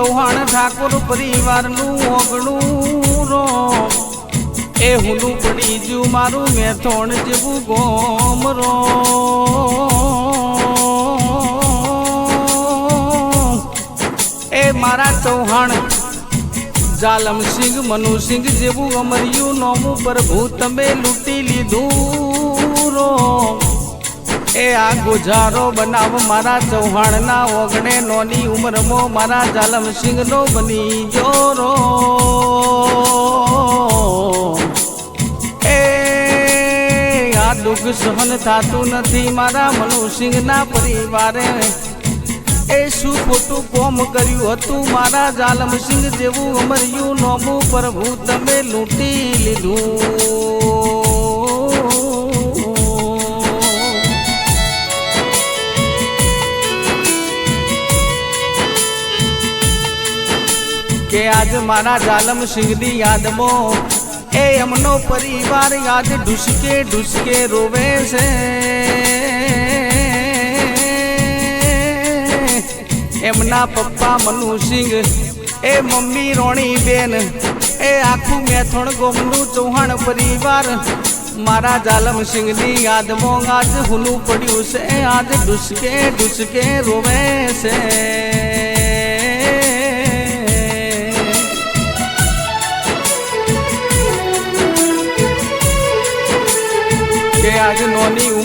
ચૌહાણ ઠાકોર પરિવારનું ઓગણું રો. એ હુલું પડી જ્યું મારું મેથોણ જેવું ગોમ રો. એ મારા ચૌહાણ જાલમસિંહ મનુસિંહ જેવું અમર્યું નોમું પ્રભુ તમે લૂંટી લીધું. આ ગુજારો બનાવ, મારા ચૌહાણના ઓગણે નોની ઉંમરમાં, મારા જાલમસિંહનો બની જોરો. એ, આ દુઃખ સહન થતું નથી મારા મનુસિંહના પરિવારે. એ શું ખોટું કોમ કર્યું હતું મારા જાલમસિંહ જેવું અમર્યું નોમું પ્રભુ, તમે લૂંટી લીધું. કે આજ મારા જાલમ સિંહની યાદમો. એ એમનો પરિવાર યાદ ઢુસકે ઢુસકે રોવે છે. એમના પપ્પા મનુસિંહ એ મમ્મી રોણી બેન, એ આખું મેથણ ગોમનું ચૌહાણ પરિવાર. મારા જાલમ સિંહની યાદમાં આજ હુલું પડ્યું છે, આજ ઢુસકે ઢુસકે રોવે છે.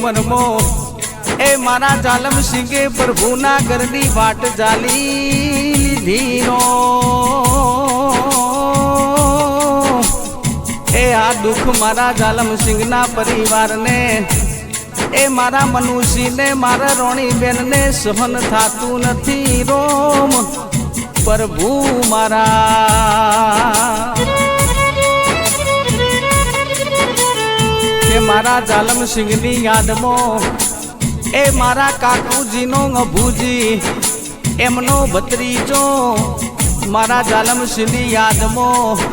ઉંમરમાં એ મારા જાલમ સિંગે પ્રભુના ઘરની વાટ જાલી લીધીનો. એ આ દુઃખ મારા જાલમ સિંગના પરિવારને, એ મારા મનુષ્યને, મારા રોણીબેનને સહન થાતું નથી રોમ. પ્રભુ મારા. મારા જાલમ સિંહની યાદમાં એ મારા કાકુજીનો અભુજી, એમનો ભત્રીજો, મારા જાલમ સિંહની યાદમાં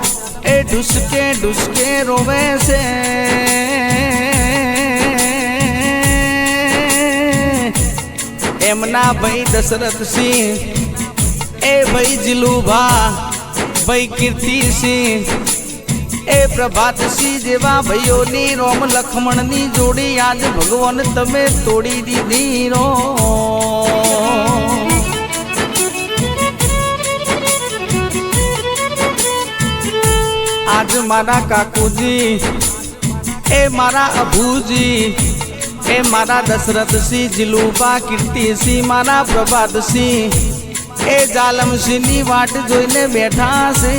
એ ઢુસકે ઢુસકે રોવે છે. એમના ભાઈ દશરથસિંહ એ ભાઈ જીલુભા, ભાઈ કીર્તિસિંહ એ પ્રભાતસિંહ જેવા ભાઈઓની રોમ લખમણની જોડી આજ ભગવાન તમે તોડી દીધી રો આજ મારા કાકુજી, એ મારા અભુજી, એ મારા દશરથસિંહ જીલુબા કીર્તિસિંહ મારા પ્રભાતસિંહ એ જાલમસિંહની વાટ જોઈને બેઠા છે.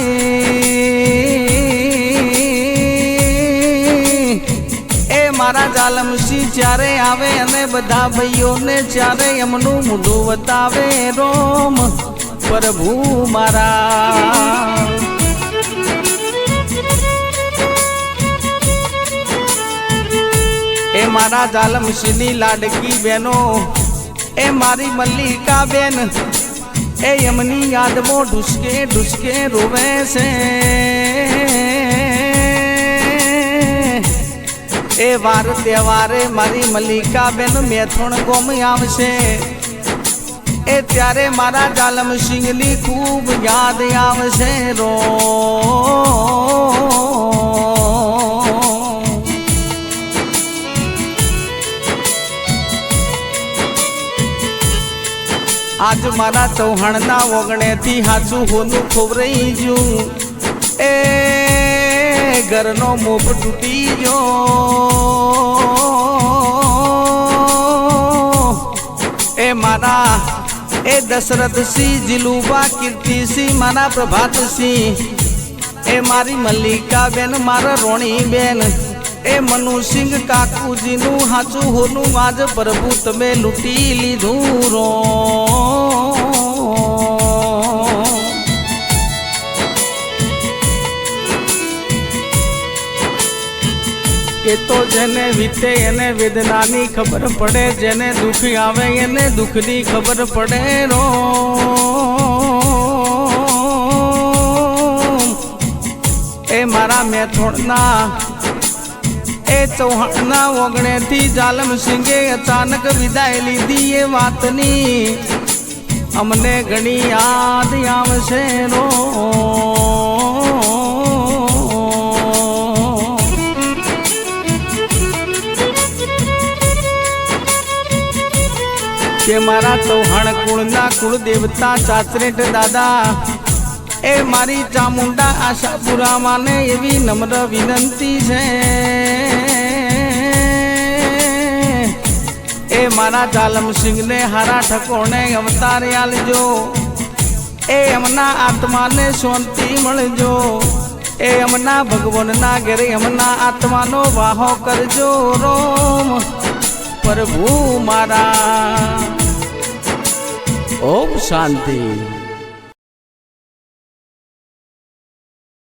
મારા જાલમસિંહ ચારે આવે અને બધા ભાઈઓને ચારે એમનું મૂડું બતાવે રોમ પ્રભુ મારા. એ મારા જાલમસિંહની લાડકી બહેનો, એ મારી મલ્લિકા બેન, એ એમની યાદમાં ઢુસકે ઢુસકે રોવે છે. વાર તહેવારે મારી મલ્લિકાબેન મેથણ ગોમ આવશે. એ ત્યારે મારા જાલમ સિંગલી ખૂબ યાદ આવશે રો. આજ મારા ચૌહાણના ઓગણેથી હાચું હોનું ખોવરાઈ જ્યું. એ ઘરનો મોભ તૂટી ગયો એ મારા, એ દશરથસિંહ જીલુબા કીર્તિસિંહ મારા પ્રભાતસિંહ એ મારી મલ્લિકા બેન મારા રોણી બેન એ મનુસિંહ કાકુજીનું હાચું હોનું આજ પ્રભુ તમે લૂંટી લીધું રો. એ તો જેને વીતે એને વેદનાની ખબર પડે, જેને દુઃખ આવે એને દુઃખની ખબર પડે. રો એ મારા મેથોડના, એ ચૌહાણના ઓગણેથી જાલમ સિંગે અચાનક વિદાય લીધી એ વાતની. અમને ઘણી યાદ આવશે રો મારા ચૌહાણ કુળના કુળ દેવતા સાસરેઠ દાદા. એ મારી ચામુંડા આશાપુરા માને એવી નમ્ર વિનંતી છે. એ મારા જાલમસિંહને હારા ઠકોને અવતારે આલજો. એ એમના આત્માને શાંતિ મળજો. એ એમના ભગવાનના ઘરે એમના આત્માનો વાહો કરજો. રોમ પ્રભુ મારા ઓમ શાંતિ.